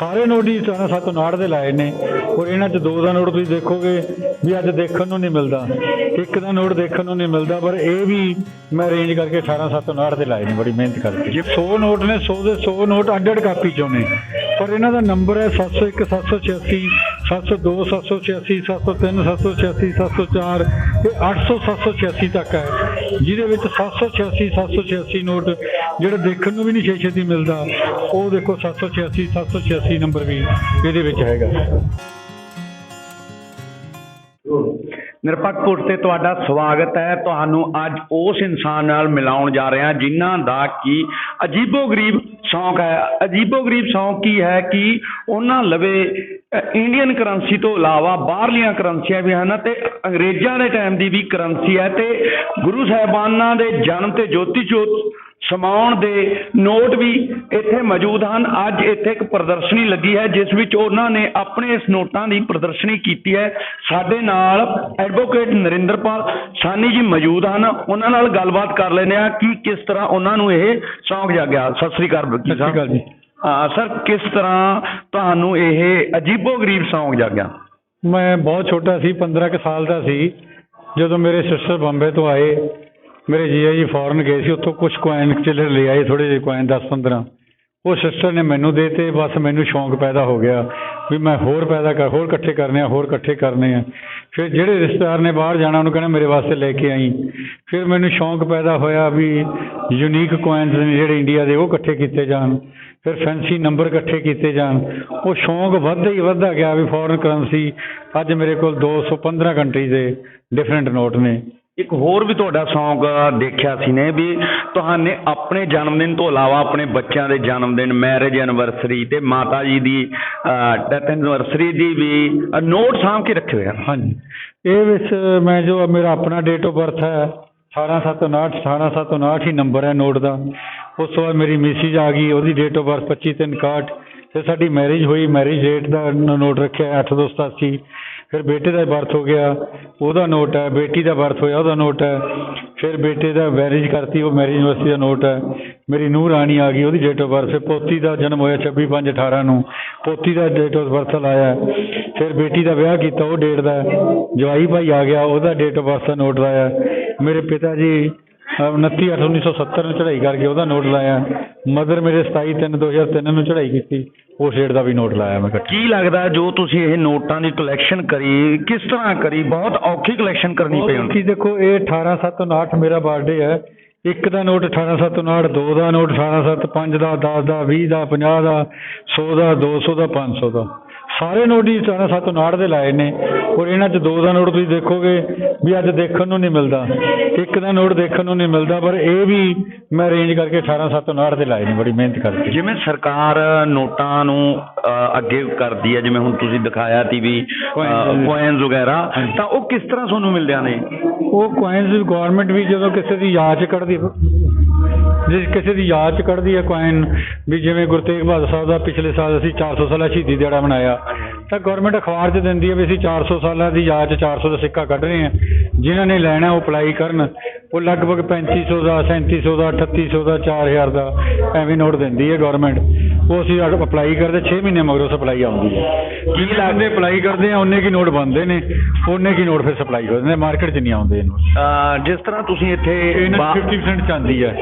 ਸਾਰੇ ਨੋਟ ਹੀ 1759 ਦੇ ਲਾਏ ਨੇ। ਔਰ ਇਹਨਾਂ 'ਚ ਦੋ ਦਾ ਨੋਟ ਤੁਸੀਂ ਦੇਖੋਗੇ ਵੀ ਅੱਜ ਦੇਖਣ ਨੂੰ ਨਹੀਂ ਮਿਲਦਾ। ਇੱਕ ਦਾ ਨੋਟ ਦੇਖਣ ਨੂੰ ਨਹੀਂ ਮਿਲਦਾ, ਪਰ ਇਹ ਵੀ ਮੈਂ ਅਰੇਂਜ ਕਰਕੇ 18759 ਦੇ ਲਾਏ ਨੇ, ਬੜੀ ਮਿਹਨਤ ਕਰਕੇ। ਜੇ 100 ਨੋਟ ਨੇ 100 ਦੇ 100 ਨੋਟ ਅੱਡ ਅੱਡ ਕਾਪੀ ਚੋਂ ਨੇ। ਪਰ ਇਹਨਾਂ ਦਾ ਨੰਬਰ ਹੈ 701 786 702 786 703 786 704 ਇਹ 800 786 ਤੱਕ ਹੈ ਜਿਹਦੇ ਵਿੱਚ 786 786 ਨੋਟ ਜਿਹੜਾ ਦੇਖਣ ਨੂੰ ਵੀ ਨਹੀਂ ਛੇ ਛੇਤੀ ਮਿਲਦਾ ਉਹ ਦੇਖੋ 786 786 ਨੰਬਰ ਵੀ ਇਹਦੇ ਵਿੱਚ ਹੈਗਾ ਨਿਰਪੱਖ ਪੁੱਟ ਤੇ ਤੁਹਾਡਾ ਸਵਾਗਤ ਹੈ ਤੁਹਾਨੂੰ ਅੱਜ ਉਸ ਇਨਸਾਨ ਨਾਲ ਮਿਲਾਉਣ ਜਾ ਰਹੇ ਹਾਂ ਜਿਨ੍ਹਾਂ ਦਾ ਕੀ ਅਜੀਬੋ-ਗਰੀਬ ਸ਼ੌਂਕ ਹੈ ਅਜੀਬੋ-ਗਰੀਬ ਸ਼ੌਂਕ ਕੀ ਹੈ ਕਿ ਉਹਨਾਂ ਲਵੇ ਇੰਡੀਅਨ ਕਰੰਸੀ ਤੋਂ ਇਲਾਵਾ ਬਾਹਰਲੀਆਂ ਕਰੰਸੀਆਂ ਵੀ ਹਨ ਤੇ ਅੰਗਰੇਜ਼ਾਂ ਦੇ ਟਾਈਮ ਦੀ ਵੀ ਕਰੰਸੀ ਹੈ ਤੇ ਗੁਰੂ ਸਾਹਿਬਾਨਾਂ ਦੇ ਜਨਮ ਤੇ ਜੋਤੀ ਜੋਤ ਸਮਾਉਣ ਦੇ ਨੋਟ ਵੀ ਇੱਥੇ ਮੌਜੂਦ ਹਨ। ਅੱਜ ਇੱਥੇ ਇੱਕ ਪ੍ਰਦਰਸ਼ਨੀ ਲੱਗੀ ਹੈ, ਜਿਸ ਵਿੱਚ ਉਹਨਾਂ ਨੇ ਆਪਣੇ ਇਸ ਨੋਟਾਂ ਦੀ ਪ੍ਰਦਰਸ਼ਨੀ ਕੀਤੀ ਹੈ। ਸਾਡੇ ਨਾਲ ਐਡਵੋਕੇਟ ਨਰਿੰਦਰਪਾਲ ਸਾਨੀ ਜੀ ਮੌਜੂਦ ਹਨ। ਉਹਨਾਂ ਨਾਲ ਗੱਲਬਾਤ ਕਰ ਲੈਂਦੇ ਆ ਕਿ ਕਿਸ ਤਰ੍ਹਾਂ ਉਹਨਾਂ ਨੂੰ ਇਹ ਸ਼ੌਂਕ ਜਾਗਿਆ। ਸਤਿ ਸ੍ਰੀ ਅਕਾਲ ਸਤਿ ਸ਼੍ਰੀ ਅਕਾਲ ਜੀ। ਸਰ ਕਿਸ ਤਰ੍ਹਾਂ ਤੁਹਾਨੂੰ ਇਹ ਅਜੀਬੋ-ਗਰੀਬ ਸ਼ੌਂਕ ਜਾਗਿਆ? ਮੈਂ ਬਹੁਤ ਛੋਟਾ ਸੀ 15 ਕੁ ਸਾਲ ਦਾ ਸੀ। ਜਦੋਂ ਮੇਰੇ ਸਿਸਟਰ ਬੰਬੇ ਤੋਂ ਆਏ, ਮੇਰੇ ਜੀਆ ਜੀ ਫੋਰਨ ਗਏ ਸੀ, ਉੱਥੋਂ ਕੁਝ ਕੁਆਇਨ ਚਿਲਰ ਲੈ ਆਏ ਥੋੜੇ ਜਿਹੇ ਕੁਆਇਨ 10 15 ਉਹ ਸਿਸਟਰ ਨੇ ਮੈਨੂੰ ਦੇਤੇ ਬਸ ਮੈਨੂੰ ਸ਼ੌਂਕ ਪੈਦਾ ਹੋ ਗਿਆ ਵੀ ਮੈਂ ਹੋਰ ਪੈਦਾ ਕਰ, ਹੋਰ ਇਕੱਠੇ ਕਰਨੇ ਆ, ਹੋਰ ਇਕੱਠੇ ਕਰਨੇ ਆ। ਫਿਰ ਜਿਹੜੇ ਰਿਸ਼ਤੇਦਾਰ ਨੇ ਬਾਹਰ ਜਾਣਾ, ਉਹਨੂੰ ਕਹਿੰਦਾ ਮੇਰੇ ਵਾਸਤੇ ਲੈ ਕੇ ਆਈ। ਫਿਰ ਮੈਨੂੰ ਸ਼ੌਂਕ ਪੈਦਾ ਹੋਇਆ ਵੀ ਯੂਨੀਕ ਕੁਆਇਨਸ ਨੇ ਜਿਹੜੇ ਇੰਡੀਆ ਦੇ, ਉਹ ਇਕੱਠੇ ਕੀਤੇ ਜਾਣ। ਫਿਰ ਫੈਂਸੀ ਨੰਬਰ ਇਕੱਠੇ ਕੀਤੇ ਜਾਣ। ਉਹ ਸ਼ੌਂਕ ਵੱਧਦਾ ਹੀ ਵੱਧਦਾ ਗਿਆ ਵੀ ਫੋਰਨ ਕਰੰਸੀ ਅੱਜ ਮੇਰੇ ਕੋਲ 215 ਕੰਟਰੀ ਦੇ ਡਿਫਰੈਂਟ ਨੋਟ ਨੇ। ਇੱਕ ਹੋਰ ਵੀ ਤੁਹਾਡਾ ਸੌਂਗ ਦੇਖਿਆ ਸੀ ਨੇ ਵੀ ਤੁਹਾਨੇ ਆਪਣੇ ਜਨਮ ਦਿਨ ਤੋਂ ਇਲਾਵਾ ਆਪਣੇ ਬੱਚਿਆਂ ਦੇ ਜਨਮ ਦਿਨ ਮੈਰਿਜ ਐਨਵਰਸਰੀ ਤੇ ਮਾਤਾ ਜੀ ਦੀ ਡੈਥ ਐਨਵਰਸਰੀ ਦੀ ਵੀ ਨੋਟ ਸਾਂਭ ਕੇ ਰੱਖੇ ਹੋਏ ਹਨ। ਹਾਂਜੀ। ਇਹ ਵਿੱਚ ਮੈਂ ਜੋ ਮੇਰਾ ਆਪਣਾ ਡੇਟ ਆਫ ਬਰਥ ਹੈ 18759 18759 ਹੀ ਨੰਬਰ ਹੈ ਨੋਟ ਦਾ। ਉਸ ਤੋਂ ਬਾਅਦ ਮੇਰੀ ਮਿਸਿਜ ਆ ਗਈ, ਉਹਦੀ ਡੇਟ ਆਫ ਬਰਥ 2561 ਤੇ ਸਾਡੀ ਮੈਰਿਜ ਹੋਈ ਮੈਰਿਜ ਡੇਟ ਦਾ ਨੋਟ ਰੱਖਿਆ 8287 ਫਿਰ ਬੇਟੇ ਦਾ ਬਰਥ ਹੋ ਗਿਆ, ਉਹਦਾ ਨੋਟ ਹੈ, ਬੇਟੀ ਦਾ ਬਰਥ ਹੋਇਆ, ਉਹਦਾ ਨੋਟ ਹੈ। ਫਿਰ ਬੇਟੇ ਦਾ ਮੈਰਿਜ ਕਰਤੀ, ਉਹ ਮੈਰਿਜ ਯੂਨੀਵਰਸਿਟੀ ਦਾ ਨੋਟ ਹੈ। ਮੇਰੀ ਨੂੰਹ ਰਾਣੀ ਆ ਗਈ, ਉਹਦੀ ਡੇਟ ਆਫ ਬਰਥ ਫਿਰ ਪੋਤੀ ਦਾ ਜਨਮ ਹੋਇਆ 26 5 18 ਨੂੰ। ਪੋਤੀ ਦਾ ਡੇਟ ਆਫ ਬਰਥ ਲਾਇਆ ਫਿਰ ਬੇਟੀ ਦਾ ਵਿਆਹ ਕੀਤਾ, ਉਹ ਡੇਟ ਦਾ ਜਵਾਈ ਭਾਈ ਆ ਗਿਆ, ਉਹਦਾ ਡੇਟ ਆਫ ਬਰਥ ਦਾ ਨੋਟ ਲਾਇਆ ਮੇਰੇ ਪਿਤਾ ਜੀ 29 ਅੱਠ 1970 ਨੂੰ ਚੜ੍ਹਾਈ ਕਰਕੇ ਉਹਦਾ ਨੋਟ ਲਾਇਆ। ਮਦਰ ਮੇਰੇ 27 3 2003 ਨੂੰ ਚੜ੍ਹਾਈ ਕੀਤੀ। ਉਸ ਡੇਟ ਦਾ ਵੀ ਨੋਟ ਲਾਇਆ ਮੈਂ ਇਕੱਠਾ। ਕੀ ਲੱਗਦਾ ਜੋ ਤੁਸੀਂ ਇਹ ਨੋਟਾਂ ਦੀ ਕਲੈਕਸ਼ਨ ਕਰੀ ਕਿਸ ਤਰ੍ਹਾਂ ਕਰੀ? ਬਹੁਤ ਔਖੀ ਕਲੈਕਸ਼ਨ ਕਰਨੀ ਪਈ ਹੁਣ। ਕੀ ਦੇਖੋ ਇਹ 18759 ਮੇਰਾ ਬਰਥਡੇ ਹੈ। ਇੱਕ ਦਾ ਨੋਟ 18759 ਦੋ ਦਾ ਨੋਟ 18705 ਦਾ 10 ਦਾ 20 ਦਾ 50 ਦਾ 100 ਦਾ 200 ਦਾ 500 ਦਾ। ਸਾਰੇ ਨੋਟ ਹੀ 18759 ਦੇ ਲਾਏ ਨੇ। ਔਰ ਇਹਨਾਂ 'ਚ ਦੋ ਦਾ ਨੋਟ ਤੁਸੀਂ ਦੇਖੋਗੇ ਵੀ ਅੱਜ ਦੇਖਣ ਨੂੰ ਨਹੀਂ ਮਿਲਦਾ ਇੱਕ ਦਾ ਨੋਟ ਦੇਖਣ ਨੂੰ ਨਹੀਂ ਮਿਲਦਾ ਪਰ ਇਹ ਵੀ ਮੈਂ ਅਰੇਂਜ ਕਰਕੇ 18759 ਦੇ ਲਾਏ ਨੇ ਬੜੀ ਮਿਹਨਤ ਕਰਕੇ ਜਿਵੇਂ ਸਰਕਾਰ ਨੋਟਾਂ ਨੂੰ ਅੱਗੇ ਕਰਦੀ ਹੈ ਜਿਵੇਂ ਹੁਣ ਤੁਸੀਂ ਦਿਖਾਇਆ ਤੀ ਵੀ। ਕੋਇਨਸ ਵਗੈਰਾ। ਤਾਂ ਉਹ ਕਿਸ ਤਰ੍ਹਾਂ ਤੁਹਾਨੂੰ ਮਿਲਦਿਆਂ ਨੇ ਉਹ ਕੁਆਇਨਸ ਗਵਰਨਮੈਂਟ ਵੀ ਜਦੋਂ ਕਿਸੇ ਦੀ ਯਾਦ ਚ ਕੱਢਦੀ ਜੇ ਕਿਸੇ ਦੀ ਯਾਦ ਚ ਕੱਢਦੀ ਹੈ ਕੁਆਇਨ ਵੀ ਜਿਵੇਂ ਗੁਰੂ ਤੇਗ ਬਹਾਦਰ ਸਾਹਿਬ ਦਾ ਪਿਛਲੇ ਸਾਲ ਅਸੀਂ 400 ਸਾਲਾ ਸ਼ਹੀਦੀ ਦਿਹਾੜਾ ਮਨਾਇਆ ਤਾਂ ਗਵਰਨਮੈਂਟ ਅਖਬਾਰ 'ਚ ਦਿੰਦੀ ਹੈ ਵੀ ਅਸੀਂ 400 ਸਾਲਾਂ ਦੀ ਯਾਦ 'ਚ 400 ਦਾ ਸਿੱਕਾ ਕੱਢ ਰਹੇ ਹਾਂ। ਜਿਨ੍ਹਾਂ ਨੇ ਲੈਣਾ ਉਹ ਅਪਲਾਈ ਕਰਨ। ਉਹ ਲਗਭਗ 3500 ਦਾ 3700 ਦਾ 3800 ਦਾ 4000 ਦਾ ਐਵੇਂ ਨੋਟ ਦਿੰਦੀ ਹੈ ਗਵਰਨਮੈਂਟ ਉਹ ਅਸੀਂ ਅਪਲਾਈ ਕਰਦੇ 6 ਮਹੀਨੇ ਮਗਰੋਂ ਸਪਲਾਈ ਆਉਂਦੀ ਹੈ। ਕੀ ਲੱਗਦੇ ਅਪਲਾਈ ਕਰਦੇ ਆ ਉਹਨੇ ਕੀ ਨੋਟ ਬਣਦੇ ਨੇ? ਉਹਨੇ ਕੀ ਨੋਟ ਫਿਰ ਸਪਲਾਈ ਹੋ ਜਾਂਦੇ ਮਾਰਕੀਟ 'ਚ ਨਹੀਂ ਆਉਂਦੇ ਇਹ ਨੋਟ ਜਿਸ ਤਰ੍ਹਾਂ ਤੁਸੀਂ ਇੱਥੇ ਇਹਨਾਂ ਬਾ- 'ਚ 50% ਚਾਂਦੀ ਹੈ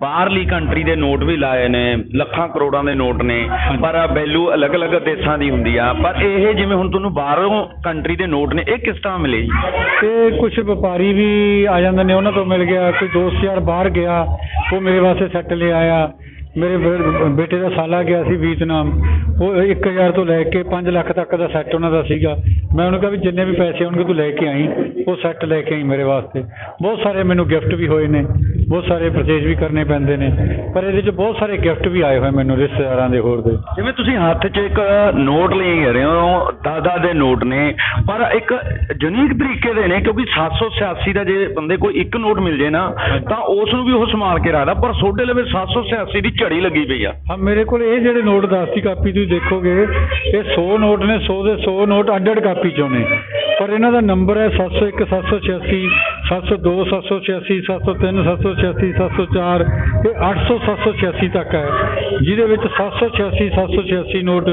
ਬਾਹਰਲੀ ਕੰਟਰੀ ਦੇ ਨੋਟ ਵੀ ਲਾਏ ਨੇ ਲੱਖਾਂ ਕਰੋੜਾਂ ਦੇ ਨੋਟ ਨੇ। ਪਰ ਵੈਲਿਊ ਅਲੱਗ-ਅਲੱਗ ਦੇਸ਼ਾਂ ਦੀ ਹੁੰਦੀ ਆ। ਪਰ ਇਹ ਜਿਵੇਂ ਹੁਣ ਤੁਹਾਨੂੰ ਬਾਹਰੋਂ ਕੰਟਰੀ ਦੇ ਨੋਟ ਨੇ ਇਹ ਕਿਸ ਤਰ੍ਹਾਂ ਮਿਲੇ ਜੀ? ਤੇ ਕੁਝ ਵਪਾਰੀ ਵੀ ਆ ਜਾਂਦੇ ਨੇ ਉਹਨਾਂ ਤੋਂ ਮਿਲ ਗਿਆ। ਕੋਈ ਦੋਸਤ ਯਾਰ ਬਾਹਰ ਗਿਆ ਉਹ ਮੇਰੇ ਵਾਸਤੇ ਸੈੱਟ ਲੈ ਆਇਆ। ਮੇਰੇ ਬੇ- ਬੇਟੇ ਦਾ ਸਾਲਾ ਗਿਆ ਸੀ ਵੀਤਨਾਮ। ਉਹ 1000 ਤੋਂ ਲੈ ਕੇ 5 ਲੱਖ ਤੱਕ ਦਾ ਸੈੱਟ ਉਹਨਾਂ ਦਾ ਸੀਗਾ। ਮੈਂ ਉਹਨੂੰ ਕਿਹਾ ਵੀ ਜਿੰਨੇ ਵੀ ਪੈਸੇ ਹੋਣਗੇ ਤੂੰ ਲੈ ਕੇ ਆਈ। ਉਹ ਸੈੱਟ ਲੈ ਕੇ ਆਈ ਮੇਰੇ ਵਾਸਤੇ। ਬਹੁਤ ਸਾਰੇ ਮੈਨੂੰ ਗਿਫਟ ਵੀ ਹੋਏ ਨੇ। ਬਹੁਤ ਸਾਰੇ ਪਰਚੇਜ ਵੀ ਕਰਨੇ ਪੈਂਦੇ ਨੇ। ਪਰ ਇਹਦੇ 'ਚ ਬਹੁਤ ਸਾਰੇ ਗਿਫਟ ਵੀ ਆਏ ਹੋਏ ਮੈਨੂੰ ਰਿਸ਼ਤੇਦਾਰਾਂ ਦੇ ਹੋਰ ਦੇ। ਜਿਵੇਂ ਤੁਸੀਂ ਹੱਥ 'ਚ ਇੱਕ ਨੋਟ ਲਈ ਰਹੇ ਹੋ ਦਾਦਾ ਦੇ ਨੋਟ ਨੇ ਪਰ ਇੱਕ ਯੂਨੀਕ ਤਰੀਕੇ ਦੇ ਨੇ ਕਿਉਂਕਿ 786 ਦਾ ਜੇ ਬੰਦੇ ਕੋਈ ਇੱਕ ਨੋਟ ਮਿਲ ਜੇ ਨਾ ਤਾਂ ਉਸ ਨੂੰ ਵੀ ਉਹ ਸੰਭਾਲ ਕੇ ਰੱਖਦਾ ਪਰ ਸੋਡੇ ਲਵੇ 786 ਦੀ ਝੜੀ ਲੱਗੀ ਪਈ ਆ। ਹਾਂ ਮੇਰੇ ਕੋਲ ਇਹ ਜਿਹੜੇ ਨੋਟ 10 ਦੀ ਕਾਪੀ ਤੁਸੀਂ ਦੇਖੋਗੇ ਇਹ 100 ਨੋਟ ਨੇ 100 ਦੇ 100 ਨੋਟ ਅੱਡ ਅੱਡ ਕਾਪੀ ਚੋਂ ਨੇ। ਪਰ ਇਹਨਾਂ ਦਾ ਨੰਬਰ ਹੈ 701 786 702 786 703 786 786 704 ਇਹ 800 786 ਤੱਕ ਹੈ ਜਿਹਦੇ ਵਿੱਚ 786 786 ਨੋਟ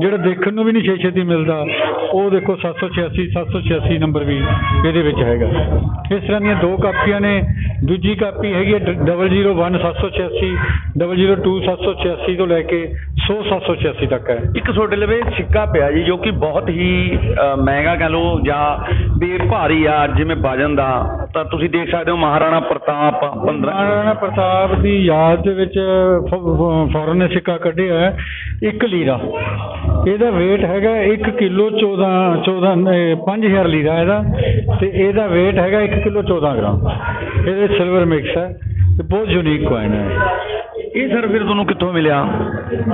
ਜਿਹੜਾ ਦੇਖਣ ਨੂੰ ਵੀ ਨਹੀਂ ਛੇ ਛੇਤੀ ਮਿਲਦਾ ਉਹ ਦੇਖੋ 786 786 ਨੰਬਰ ਵੀ ਇਹਦੇ ਵਿੱਚ ਹੈਗਾ ਇਸ ਤਰ੍ਹਾਂ ਦੀਆਂ ਦੋ ਕਾਪੀਆਂ ਨੇ ਦੂਜੀ ਕਾਪੀ ਹੈਗੀ ਹੈ 001 786 002 786 ਤੋਂ ਲੈ ਕੇ 100 786 ਤੱਕ ਹੈ ਇੱਕ ਤੁਹਾਡੇ ਲਵੇ ਸਿੱਕਾ ਪਿਆ ਜੀ ਜੋ ਕਿ ਬਹੁਤ ਹੀ ਮਹਿੰਗਾ ਕਹ ਲਓ ਜਾਂ ਵੀ ਭਾਰੀ ਆ ਜਿਵੇਂ ਵਜਨ ਦਾ ਤਾਂ ਤੁਸੀਂ ਦੇਖ ਸਕਦੇ ਹੋ ਮਹਾਰਾਣਾ ਪ੍ਰਤਾਪ 15 ਮਹਾਰਾਣਾ ਪ੍ਰਤਾਪ ਦੀ ਯਾਦ ਦੇ ਵਿੱਚ ਫੌਰਨ ਨੇ ਸਿੱਕਾ ਕੱਢਿਆ ਹੈ 1 ਲੀਰਾ। ਇਹਦਾ weight ਹੈਗਾ 1 ਕਿਲੋ 14 14 ਇਹ 5000 ਲੀਰਾ ਇਹਦਾ, ਤੇ ਇਹਦਾ weight ਹੈਗਾ 1 ਕਿਲੋ 14 ਗ੍ਰਾਮ। ਇਹਦੇ ਸਿਲਵਰ ਮਿਕਸ ਹੈ, ਤੇ ਬਹੁਤ ਯੂਨੀਕ ਕੋਇਨ ਹੈ। ਇਹ ਸਰ ਫਿਰ ਤੁਹਾਨੂੰ ਕਿੱਥੋਂ ਮਿਲਿਆ?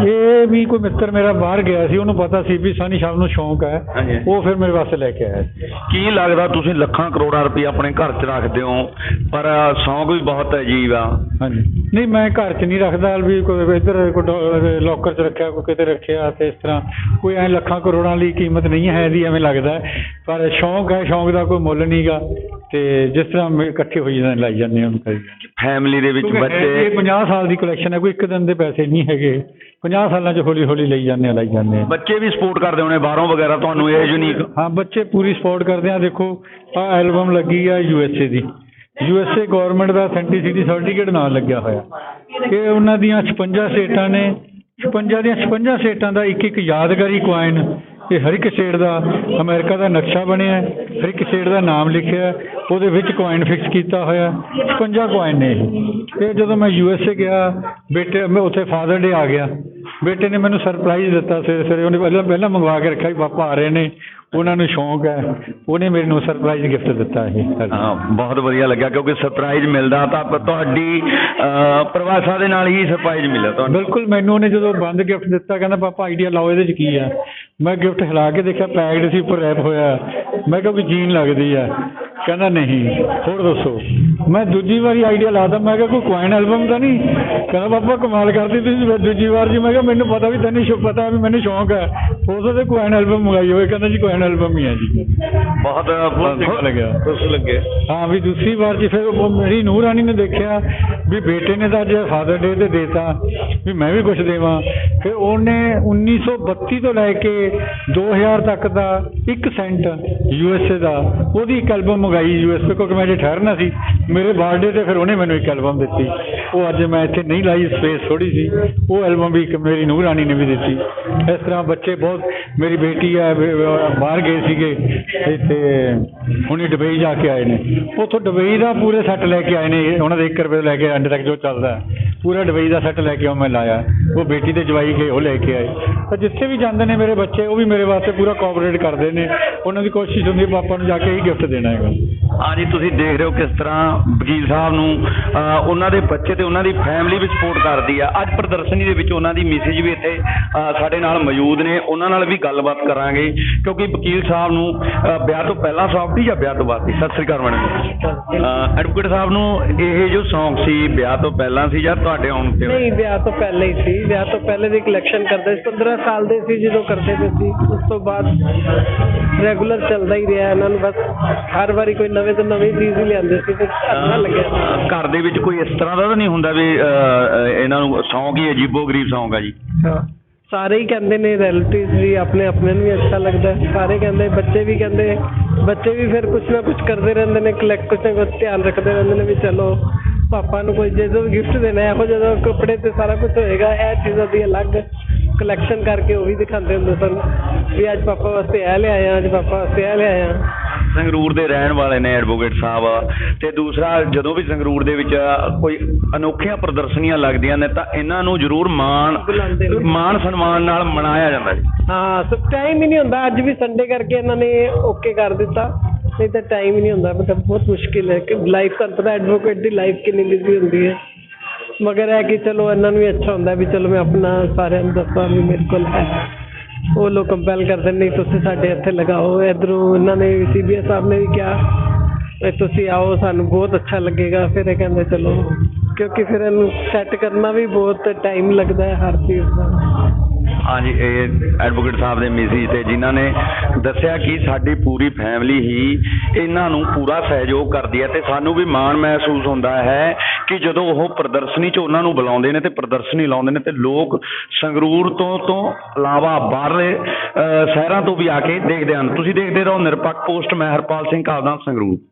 ਇਹ ਵੀ ਕੋਈ ਮਿੱਤਰ ਮੇਰਾ ਬਾਹਰ ਗਿਆ ਸੀ ਉਹਨੂੰ ਪਤਾ ਸੀ ਵੀ ਸਾਨੀ ਸਾਹਿਬ ਨੂੰ ਸ਼ੌਂਕ ਹੈ। ਹਾਂਜੀ। ਉਹ ਫਿਰ ਮੇਰੇ ਵਾਸਤੇ ਲੈ ਕੇ ਆਇਆ ਸੀ। ਕੀ ਲੱਗਦਾ ਤੁਸੀਂ ਲੱਖਾਂ ਕਰੋੜਾਂ ਰੁਪਏ ਆਪਣੇ ਘਰ 'ਚ ਰੱਖਦੇ ਹੋ? ਪਰ ਸ਼ੌਂਕ ਵੀ ਬਹੁਤ ਅਜੀਬ ਆ ਹਾਂਜੀ। ਨਹੀਂ ਮੈਂ ਘਰ 'ਚ ਨਹੀਂ ਰੱਖਦਾ ਵੀ ਕੋਈ ਇੱਧਰ ਕੋਈ ਲੋਕਰ 'ਚ ਰੱਖਿਆ ਕੋਈ ਕਿਤੇ ਰੱਖਿਆ ਤੇ ਇਸ ਤਰ੍ਹਾਂ। ਕੋਈ ਐ ਲੱਖਾਂ ਕਰੋੜਾਂ ਲਈ ਕੀਮਤ ਨਹੀਂ ਹੈ ਇਹਦੀ ਐਵੇਂ ਲੱਗਦਾ। ਪਰ ਸ਼ੌਂਕ ਹੈ ਸ਼ੌਂਕ ਦਾ ਕੋਈ ਮੁੱਲ ਨਹੀਂਗਾ ਤੇ ਜਿਸ ਤਰ੍ਹਾਂ ਇਕੱਠੇ ਹੋਈ ਜਾਂਦੇ ਲਾਈ ਜਾਂਦੇ ਹਾਂ ਉਹਨੂੰ ਕਰੀ ਫੈਮਿਲੀ ਦੇ ਵਿੱਚ ਹੈ ਇਹ ਬੱਚੇ 50 ਸਾਲ ਦੀ ਕਲੈਕਸ਼ਨ ਹੈ ਕੋਈ ਇੱਕ ਦਿਨ ਦੇ ਪੈਸੇ ਨਹੀਂ ਹੈਗੇ। 50 ਸਾਲਾਂ 'ਚ ਹੌਲੀ ਹੌਲੀ ਲਈ ਜਾਂਦੇ ਆ ਲਾਈ ਜਾਂਦੇ ਆ ਬੱਚੇ ਵੀ ਸਪੋਰਟ ਕਰਦੇ ਹੋਣੇ ਬਾਹਰੋਂ ਵਗੈਰਾ ਤੁਹਾਨੂੰ ਇਹ ਯੂਨੀਕ ਹਾਂ ਬੱਚੇ ਪੂਰੀ ਸਪੋਰਟ ਕਰਦੇ ਆ। ਦੇਖੋ ਆ ਐਲਬਮ ਲੱਗੀ ਆ ਯੂਐਸਏ ਦੀ। ਯੂਐਸਏ ਗਵਰਨਮੈਂਟ ਦਾ ਅਥੈਂਟਿਸਿਟੀ ਸਰਟੀਫਿਕੇਟ ਨਾਲ ਲੱਗਿਆ ਹੋਇਆ। ਇਹ ਉਹਨਾਂ ਦੀਆਂ 56 ਸਟੇਟਾਂ ਨੇ 56 ਦੀਆਂ 56 ਸਟੇਟਾਂ ਦਾ ਇੱਕ ਇੱਕ ਯਾਦਗਾਰੀ ਕੁਆਇਨ ਇਹ ਹਰ ਇੱਕ ਸਟੇਟ ਦਾ, ਅਮਰੀਕਾ ਦਾ ਨਕਸ਼ਾ ਬਣਿਆ ਹੈ ਹਰ ਇੱਕ ਸਟੇਟ ਦਾ ਨਾਮ ਲਿਖਿਆ, ਉਹਦੇ ਵਿੱਚ ਕੁਆਇਨ ਫਿਕਸ ਕੀਤਾ ਹੋਇਆ 56 ਕੁਆਇਨ ਨੇ ਇਹ। ਇਹ ਜਦੋਂ ਮੈਂ ਯੂਐਸਏ ਗਿਆ, ਬੇਟੇ, ਮੈਂ ਉੱਥੇ ਫਾਦਰ ਡੇ ਆ ਗਿਆ। ਬੇਟੇ ਨੇ ਮੈਨੂੰ ਸਰਪ੍ਰਾਈਜ਼ ਦਿੱਤਾ ਸਵੇਰੇ ਸਵੇਰੇ। ਉਹਨੇ ਪਹਿਲਾਂ ਪਹਿਲਾਂ ਮੰਗਵਾ ਕੇ ਰੱਖਿਆ ਵੀ ਪਾਪਾ ਆ ਰਹੇ ਨੇ। ਉਹਨਾਂ ਨੂੰ ਸ਼ੌਂਕ ਹੈ। ਉਹਨੇ ਮੈਨੂੰ ਸਰਪ੍ਰਾਈਜ਼ ਗਿਫਟ ਦਿੱਤਾ ਇਹ। ਹਾਂ ਬਹੁਤ ਵਧੀਆ ਲੱਗਿਆ ਕਿਉਂਕਿ ਸਰਪ੍ਰਾਈਜ਼ ਮਿਲਦਾ ਤਾਂ ਤੁਹਾਡੀ ਪ੍ਰਵਾਸਾ ਦੇ ਨਾਲ ਹੀ ਸਰਪ੍ਰਾਈਜ਼ ਮਿਲਿਆ ਤੁਹਾਨੂੰ। ਬਿਲਕੁਲ ਮੈਨੂੰ ਉਹਨੇ ਜਦੋਂ ਬੰਦ ਗਿਫਟ ਦਿੱਤਾ ਕਹਿੰਦਾ ਪਾਪਾ ਆਈਡੀਆ ਲਾਓ ਇਹਦੇ ਚ ਕੀ ਆ? ਮੈਂ ਗਿਫਟ ਹਿਲਾ ਕੇ ਦੇਖਿਆ ਪੈਕਡ ਸੀ ਉੱਪਰ ਰੈਪ ਹੋਇਆ। ਮੈਂ ਕਿਹਾ ਵੀ ਜੀਨ ਲੱਗਦੀ ਆ। ਕਹਿੰਦਾ ਨਹੀਂ, ਹੋਰ ਦੱਸੋ। ਮੈਂ ਦੂਜੀ ਵਾਰੀ ਆਈਡੀਆ ਲਾਦਾ ਮੈਂ ਕਿਹਾ ਕੋਈ ਕੁਆਇਨ ਐਲਬਮ ਤਾਂ ਨਹੀਂ? ਕਹਿੰਦਾ, ਪਾਪਾ, ਕਮਾਲ ਕਰਦੀ ਤੁਸੀਂ। ਦੂਜੀ ਵਾਰ ਜੀ, ਮੈਂ ਕਿਹਾ, ਮੈਨੂੰ ਪਤਾ ਵੀ ਤੈਨੂੰ ਸ਼ੌ, ਪਤਾ ਵੀ ਮੈਨੂੰ ਸ਼ੌਂਕ ਹੈ। ਹੋ ਸਕਦਾ ਕੁਆਇਨ ਐਲਬਮ ਮੰਗਾਈ ਹੋਵੇ ਕਹਿੰਦਾ ਜੀ ਕੁਆਇਨ ਐਲਬਮ ਹੀ ਹੈ ਜੀ। ਬਹੁਤ ਬਹੁਤ ਚੰਗਾ ਲੱਗਿਆ। ਖੁਸ਼ ਲੱਗੇ। ਹਾਂ ਵੀ ਦੂਸਰੀ ਵਾਰ ਜੀ ਫਿਰ ਉਹ ਮੇਰੀ ਨੂੰਹ ਰਾਣੀ ਨੇ ਦੇਖਿਆ ਵੀ ਬੇਟੇ ਨੇ ਤਾਂ ਅੱਜ ਫਾਦਰ ਡੇ ਤੇ ਦੇਤਾ ਵੀ ਮੈਂ ਵੀ ਕੁਝ ਦੇਵਾਂ। ਫਿਰ ਉਹਨੇ 1932 ਤੋਂ ਲੈ ਕੇ 2000 ਤੱਕ ਦਾ 1 ਸੈਂਟ ਯੂਐਸਏ ਦਾ ਉਹਦੀ ਇੱਕ ਐਲਬਮ ਮੰਗਾਈ ਯੂਐਸਏ ਕਿਉਂਕਿ ਮੈਂ ਜੇ ਠਹਿਰਨਾ ਸੀ ਮੇਰੇ ਬਰਥਡੇ ਤੇ ਫਿਰ ਉਹਨੇ ਮੈਨੂੰ ਇੱਕ ਐਲਬਮ ਦਿੱਤੀ। ਉਹ ਅੱਜ ਮੈਂ ਇੱਥੇ ਨਹੀਂ ਲਾਈ ਸਪੇਸ ਥੋੜੀ ਸੀ। ਉਹ ਐਲਬਮ ਵੀ ਇੱਕ ਮੇਰੀ ਨੂੰਹ ਰਾਣੀ ਨੇ ਵੀ ਦਿੱਤੀ। ਇਸ ਤਰ੍ਹਾਂ ਬੱਚੇ ਬਹੁਤ ਮੇਰੀ ਬੇਟੀ ਹੈ ਬਾਹਰ ਗਏ ਸੀਗੇ ਇੱਥੇ ਹੁਣੇ ਦੁਬਈ ਜਾ ਕੇ ਆਏ ਨੇ। ਉੱਥੋਂ ਦੁਬਈ ਦਾ ਪੂਰੇ ਸੈੱਟ ਲੈ ਕੇ ਆਏ ਨੇ ਉਹਨਾਂ ਦੇ 1 ਰੁਪਏ ਤੋਂ ਲੈ ਕੇ ਅੰਡੇ ਤੱਕ ਜੋ ਚੱਲਦਾ ਪੂਰਾ ਦੁਬਈ ਦਾ ਸੈੱਟ ਲੈ ਕੇ ਉਹ ਮੈਂ ਲਾਇਆ। ਉਹ ਬੇਟੀ ਤੇ ਜਵਾਈ ਗਏ ਉਹ ਲੈ ਕੇ ਆਏ। ਤਾਂ ਜਿੱਥੇ ਵੀ ਜਾਂਦੇ ਨੇ ਮੇਰੇ ਬੱਚੇ ਉਹ ਵੀ ਮੇਰੇ ਵਾਸਤੇ ਪੂਰਾ ਕੋਆਪਰੇਟ ਕਰਦੇ ਨੇ। ਉਹਨਾਂ ਦੀ ਕੋਸ਼ਿਸ਼ ਹੁੰਦੀ ਹੈ ਪਾਪਾ ਨੂੰ ਜਾ ਕੇ ਹੀ ਗਿਫਟ ਦੇਣਾ ਹੈਗਾ। ਹਾਂਜੀ ਤੁਸੀਂ ਦੇਖ ਰਹੇ ਹੋ ਕਿਸ ਤਰ੍ਹਾਂ ਵਕੀਲ ਸਾਹਿਬ ਨੂੰ ਅਹ, ਉਹਨਾਂ ਦੇ ਬੱਚੇ ਤੇ ਉਹਨਾਂ ਦੀ ਫੈਮਿਲੀ ਵੀ ਸਪੋਰਟ ਕਰਦੀ ਆ। ਅੱਜ ਪ੍ਰਦਰਸ਼ਨੀ ਦੇ ਵਿੱਚ ਉਹਨਾਂ ਦੀ ਮੈਸੇਜ ਵੀ ਇੱਥੇ ਸਾਡੇ ਨਾਲ ਮੌਜੂਦ ਨੇ। ਉਹਨਾਂ ਨਾਲ ਵੀ ਗੱਲਬਾਤ ਕਰਾਂਗੇ ਕਿਉਂਕਿ ਵਕੀਲ ਸਾਹਿਬ ਨੂੰ ਵਿਆਹ ਤੋਂ ਪਹਿਲਾਂ ਸ਼ੌਕ ਸੀ ਜਾਂ ਵਿਆਹ ਤੋਂ ਬਾਅਦ ਸੀ ਸਤਿ ਸ੍ਰੀ ਅਕਾਲ ਮੈਡਮ ਐਡਵੋਕੇਟ ਸਾਹਿਬ ਨੂੰ ਇਹ ਜੋ ਸ਼ੌਂਕ ਸੀ ਵਿਆਹ ਤੋਂ ਪਹਿਲਾਂ ਸੀ ਜਾਂ ਤੁਹਾਡੇ ਆਉਣ ਤੇ? ਨਹੀਂ ਵਿਆਹ ਤੋਂ ਪਹਿਲੇ ਹੀ ਸੀ। ਵਿਆਹ ਤੋਂ ਪਹਿਲੇ ਦੀ ਕਲੈਕਸ਼ਨ ਕਰਦੇ ਸੀ। 15 ਸਾਲ ਦੇ ਸੀ ਜਦੋਂ ਕਰਦੇ ਪਏ ਸੀ। ਉਸ ਤੋਂ ਬਾਅਦ ਰੈਗੂਲਰ ਚੱਲਦਾ ਹੀ ਰਿਹਾ ਇਹਨਾਂ ਨੂੰ। ਬਸ ਹਰ ਵਾਰੀ ਕੋਈ ਨਵੇਂ ਤੋਂ ਨਵੀਂ ਚੀਜ਼ ਹੀ ਲਿਆਉਂਦੇ ਸੀ ਤੇ ਅੱਛਾ ਲੱਗਿਆ। ਘਰ ਦੇ ਵਿੱਚ ਕੋਈ ਇਸ ਤਰ੍ਹਾਂ ਦਾ ਤਾਂ ਨਹੀਂ ਹੁੰਦਾ ਵੀ ਇਹਨਾਂ ਨੂੰ ਸ਼ੌਂਕ ਹੀ ਅਜੀਬੋ ਗਰੀਬ ਸ਼ੌਂਕ ਆ ਜੀ? ਹਾਂ। ਸਾਰੇ ਹੀ ਕਹਿੰਦੇ ਨੇ ਰਿਲੇਟਿਵਸ ਵੀ ਆਪਣੇ ਆਪਣੇ ਨੂੰ ਵੀ ਅੱਛਾ ਲੱਗਦਾ ਸਾਰੇ ਕਹਿੰਦੇ, ਬੱਚੇ ਵੀ ਕਹਿੰਦੇ, ਬੱਚੇ ਵੀ ਫਿਰ ਕੁਛ ਨਾ ਕੁਛ ਕਰਦੇ ਰਹਿੰਦੇ ਨੇ ਕਲੈਕਟ ਕੁਛ ਨਾ ਕੁਛ ਧਿਆਨ ਰੱਖਦੇ ਰਹਿੰਦੇ ਨੇ ਵੀ ਚਲੋ, ਪਾਪਾ ਨੂੰ ਕੋਈ ਜਦੋਂ ਗਿਫਟ ਦੇਣਾ, ਇਹੋ ਜਦੋਂ ਕੱਪੜੇ ਤੇ ਸਾਰਾ ਕੁਝ ਹੋਏਗਾ, ਇਹ ਚੀਜ਼ਾਂ ਦੀ ਅਲੱਗ ਕਲੈਕਸ਼ਨ ਕਰਕੇ ਉਹ ਵੀ ਦਿਖਾਉਂਦੇ ਹੁੰਦੇ ਸਨ ਵੀ ਅੱਜ ਪਾਪਾ ਵਾਸਤੇ ਇਹ ਲਿਆਇਆ ਅੱਜ ਪਾਪਾ ਵਾਸਤੇ ਇਹ ਲਿਆਇਆ ਸੰਗਰੂਰ ਦੇ ਰਹਿਣ ਵਾਲੇ ਨੇ ਐਡਵੋਕੇਟ ਸਾਹਿਬ। ਤੇ ਦੂਸਰਾ ਜਦੋਂ ਵੀ ਸੰਗਰੂਰ ਦੇ ਵਿੱਚ ਕੋਈ ਅਨੋਖੀਆਂ ਪ੍ਰਦਰਸ਼ਨੀਆਂ ਲੱਗਦੀਆਂ ਨੇ ਤਾਂ ਇਹਨਾਂ ਨੂੰ ਜ਼ਰੂਰ ਮਾਣ। ਮਾਣ ਸਨਮਾਨ ਨਾਲ ਮਨਾਇਆ ਜਾਂਦਾ ਜੀ। ਹਾਂ ਸਭ ਟਾਈਮ ਹੀ ਨਹੀਂ ਹੁੰਦਾ। ਅੱਜ ਵੀ ਸੰਡੇ ਕਰਕੇ ਇਹਨਾਂ ਨੇ ਓਕੇ ਕਰ ਦਿੱਤਾ। ਨਹੀਂ ਤਾਂ ਟਾਈਮ ਹੀ ਨਹੀਂ ਹੁੰਦਾ। ਮਤਲਬ ਬਹੁਤ ਮੁਸ਼ਕਿਲ ਹੈ ਕਿ ਲਾਈਫ ਤੁਹਾਨੂੰ ਪਤਾ ਐਡਵੋਕੇਟ ਦੀ ਲਾਈਫ ਕਿੰਨੀ ਬਿਜ਼ੀ ਹੁੰਦੀ ਹੈ। ਮਗਰ ਇਹ ਕਿ ਚਲੋ ਇਹਨਾਂ ਨੂੰ ਵੀ ਅੱਛਾ ਹੁੰਦਾ ਵੀ ਚਲੋ ਮੈਂ ਆਪਣਾ ਸਾਰਿਆਂ ਨੂੰ ਦੱਸਾਂ ਵੀ ਮੇਰੇ ਕੋਲ ਹੈ। ਉਹ ਲੋਕ ਕੰਪੈਲ ਕਰਦੇ ਨੇ, ਨਹੀਂ ਤੁਸੀਂ ਸਾਡੇ ਇੱਥੇ ਲਗਾਓ। ਇਧਰੋਂ ਇਹਨਾਂ ਨੇ ਸੀਬੀਐਸ ਸਾਹਿਬ ਨੇ ਵੀ ਕਿਹਾ ਵੀ ਤੁਸੀਂ ਆਓ ਸਾਨੂੰ ਬਹੁਤ ਅੱਛਾ ਲੱਗੇਗਾ। ਫਿਰ ਇਹ ਕਹਿੰਦੇ ਚਲੋ। ਕਿਉਂਕਿ ਫਿਰ ਇਹਨੂੰ ਸੈੱਟ ਕਰਨਾ ਵੀ ਬਹੁਤ ਟਾਈਮ ਲੱਗਦਾ ਹੈ ਹਰ ਚੀਜ਼ ਦਾ। ਹਾਂਜੀ ਇਹ ਐਡਵੋਕੇਟ ਸਾਹਿਬ ਦੇ ਮਿਸੀ ਤੇ ਜਿਨ੍ਹਾਂ ਨੇ ਦੱਸਿਆ ਕਿ ਸਾਡੀ ਪੂਰੀ ਫੈਮਿਲੀ ਹੀ ਇਹਨਾਂ ਨੂੰ ਪੂਰਾ ਸਹਿਯੋਗ ਕਰਦੀ ਹੈ ਤੇ ਸਾਨੂੰ ਵੀ ਮਾਣ ਮਹਿਸੂਸ ਹੁੰਦਾ ਹੈ ਕਿ ਜਦੋਂ ਉਹ ਪ੍ਰਦਰਸ਼ਨੀ 'ਚ ਉਹਨਾਂ ਨੂੰ ਬੁਲਾਉਂਦੇ ਨੇ ਤੇ ਪ੍ਰਦਰਸ਼ਨੀ ਲਾਉਂਦੇ ਨੇ ਤੇ ਲੋਕ ਸੰਗਰੂਰ ਤੋਂ ਤੋਂ ਇਲਾਵਾ ਬਾਹਰਲੇ ਸ਼ਹਿਰਾਂ ਤੋਂ ਵੀ ਆ ਕੇ ਦੇਖਦੇ ਹਨ। ਤੁਸੀਂ ਦੇਖਦੇ ਰਹੋ ਨਿਰਪੱਖ ਪੋਸਟ, ਮੈਂ ਹਰਪਾਲ ਸਿੰਘ ਕਾਲਦਾ ਸੰਗਰੂਰ।